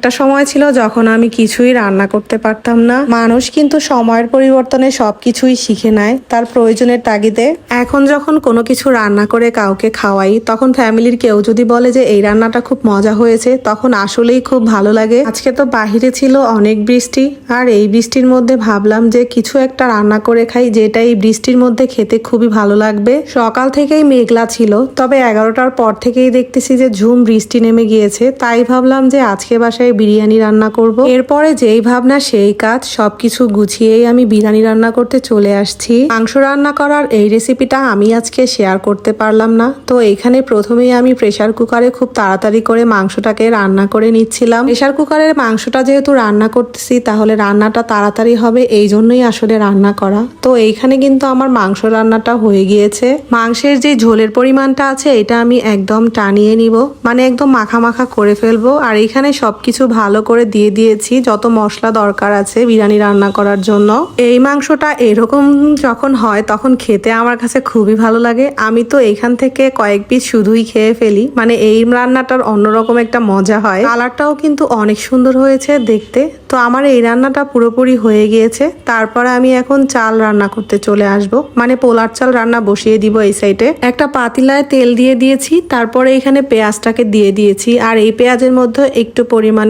একটা সময় ছিল যখন আমি কিছুই রান্না করতে পারতাম না। মানুষ কিন্তু সময়ের পরিবর্তনে সবকিছুই শিখে নেয় তার প্রয়োজনের তাগিদে। এখন যখন কোনো কিছু রান্না করে কাউকে খাওয়াই, তখন ফ্যামিলির কেউ যদি বলে যে, এই রান্নাটা খুব মজা হয়েছে তখন আসলেই খুব ভালো লাগে। আজকে তো বাহিরে ছিল অনেক বৃষ্টি, আর এই বৃষ্টির মধ্যে ভাবলাম যে, কিছু একটা রান্না করে খাই যেটা এই বৃষ্টির মধ্যে খেতে খুবই ভালো লাগবে। সকাল থেকেই মেঘলা ছিল, তবে এগারোটার পর থেকেই দেখতেছি যে, ঝুম বৃষ্টি নেমে গিয়েছে। তাই ভাবলাম যে, আজকে বাসায় বিরিয়ানি রান্না করব। এরপরে যেই ভাবনা, সেই কাজ, সবকিছু গুছিয়েই আমি বিরিয়ানি রান্না করতে চলে আসছি। মাংস রান্না করার এই রেসিপিটা আমি আজকে শেয়ার করতে পারলাম না। তো এখানে প্রথমেই আমি প্রেসার কুকারে খুব তাড়াতাড়ি করে মাংসটাকে রান্না করে নিচ্ছিলাম। প্রেশার কুকারের মাংসটা যেহেতু রান্না করতেছি, তাহলে রান্নাটা তাড়াতাড়ি হবে, এই জন্যই আসলে রান্না করা। তো এইখানে কিন্তু আমার মাংস রান্নাটা হয়ে গিয়েছে। মাংসের যে ঝোলের পরিমাণটা আছে, এটা আমি একদম টানিয়ে নিব। মানে একদম মাখা মাখা করে ফেলব। আর এখানে সবকিছু ভালো করে দিয়ে দিয়েছি, যত মশলা দরকার আছে বিরিয়ানি রান্না করার জন্য। এই মাংসটা এরকম যখন হয় তখন খেতে আমার কাছে খুবই ভালো লাগে। আমি তো এখান থেকে কয়েক পিস শুধুই খেয়ে ফেলি। মানে এই রান্নাটার অন্যরকম একটা মজা হয়। কালারটাও কিন্তু অনেক সুন্দর হয়েছে দেখতে। তো আমার এই রান্নাটা পুরোপুরি হয়ে গিয়েছে। তারপরে আমি এখন চাল রান্না করতে চলে আসব। মানে পোলার চাল রান্না বসিয়ে দিব এই সাইডে। একটা পাতিলায় তেল দিয়ে দিয়েছি। তারপরে এখানে পেঁয়াজটাকে দিয়ে দিয়েছি। আর এই পেঁয়াজের মধ্যে একটু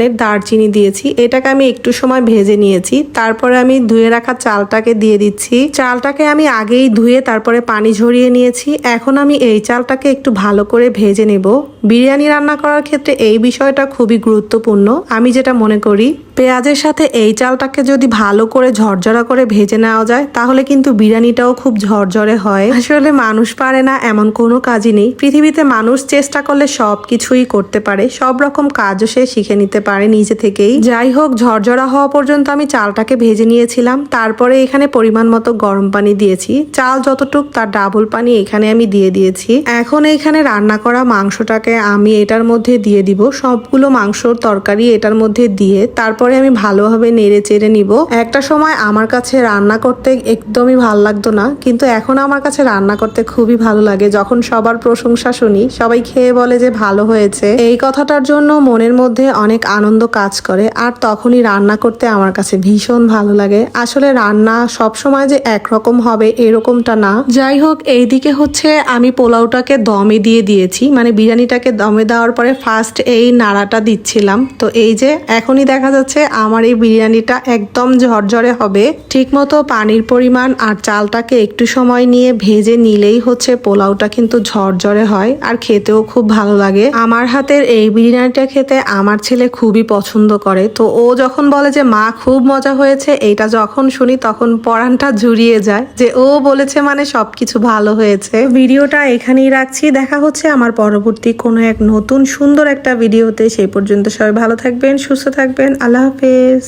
পরিমাণের দারচিনি দিয়েছি। এটাকে আমি একটু সময় ভেজে নিয়েছি। তারপরে আমি ধুয়ে রাখা চালটাকে দিয়ে দিচ্ছি। চালটাকে আমি আগেই ধুয়ে তারপরে পানি ঝরিয়ে নিয়েছি। এখন আমি এই চালটাকে একটু ভালো করে ভেজে নেব। বিরিয়ানি রান্না করার ক্ষেত্রে এই বিষয়টা খুবই গুরুত্বপূর্ণ। আমি যেটা মনে করি, পেঁয়াজের সাথে এই চালটাকে যদি ভালো করে ঝরঝরা করে ভেজে নেওয়া যায়, তাহলে কিন্তু বিরিয়ানিটাও খুব ঝরঝরে হয়। আসলে মানুষ পারে না এমন কোনো কাজই নেই। পৃথিবীতে মানুষ চেষ্টা করলে সব কিছুই করতে পারে, সব রকম কাজও সে শিখে নিতে পারে নিজে থেকেই। যাই হোক, ঝরঝরা হওয়া পর্যন্ত আমি চালটাকে ভেজে নিয়েছিলাম। তারপরে এখানে পরিমাণ মতো গরম পানি দিয়েছি। চাল যতটুক তার ডাবল পানি এখানে আমি দিয়ে দিয়েছি। এখন এইখানে রান্না করা মাংসটাকে আমি এটার মধ্যে দিয়ে দিব। সবগুলো মাংসর তরকারি এটার মধ্যে দিয়ে তারপরে আমি ভালোভাবে নেড়ে চেড়ে নিব। একটা সময় আমার কাছে রান্না করতে একদমই ভালো লাগতো না, কিন্তু এখন আমার কাছে রান্না করতে খুবই ভালো লাগে। যখন সবার প্রশংসা শুনি, সবাই খেয়ে বলে যে ভালো হয়েছে। এই কথাটার জন্য মনের মধ্যে অনেক আনন্দ কাজ করে, আর তখনই রান্না করতে আমার কাছে ভীষণ ভালো লাগে। আসলে রান্না সব সময় যে একরকম হবে এরকমটা না। যাই হোক, এইদিকে হচ্ছে আমি পোলাওটাকে দমে দিয়ে দিয়েছি মানে বিরিয়ানিটাকে দমে দেওয়ার পরে ফার্স্ট এই নাড়াটা দিচ্ছিলাম। তো এই যে এখনই দেখা যাচ্ছে আমার এই বিরিয়ানিটা একদম ঝরঝরে হবে। ঠিকমতো পানির পরিমাণ আর চালটাকে একটু সময় নিয়ে ভেজে নিলেই হচ্ছে পোলাওটা কিন্তু ঝরঝরে হয় আর খেতেও খুব ভালো লাগে। আমার হাতের এই বিরিয়ানিটা খেতে আমার ছেলে খুবই পছন্দ করে। তো ও যখন বলে যে, মা, খুব মজা হয়েছে। এইটা যখন শুনি তখন পরানটা জুড়িয়ে যায় যে, ও বলেছে মানে সবকিছু ভালো হয়েছে। ভিডিওটা এখানেই রাখছি। দেখা হচ্ছে আমার পরবর্তী কোনো এক নতুন সুন্দর একটা ভিডিওতে সেই পর্যন্ত সবাই ভালো থাকবেন, সুস্থ থাকবেন। আল্লাহ হাফেজ।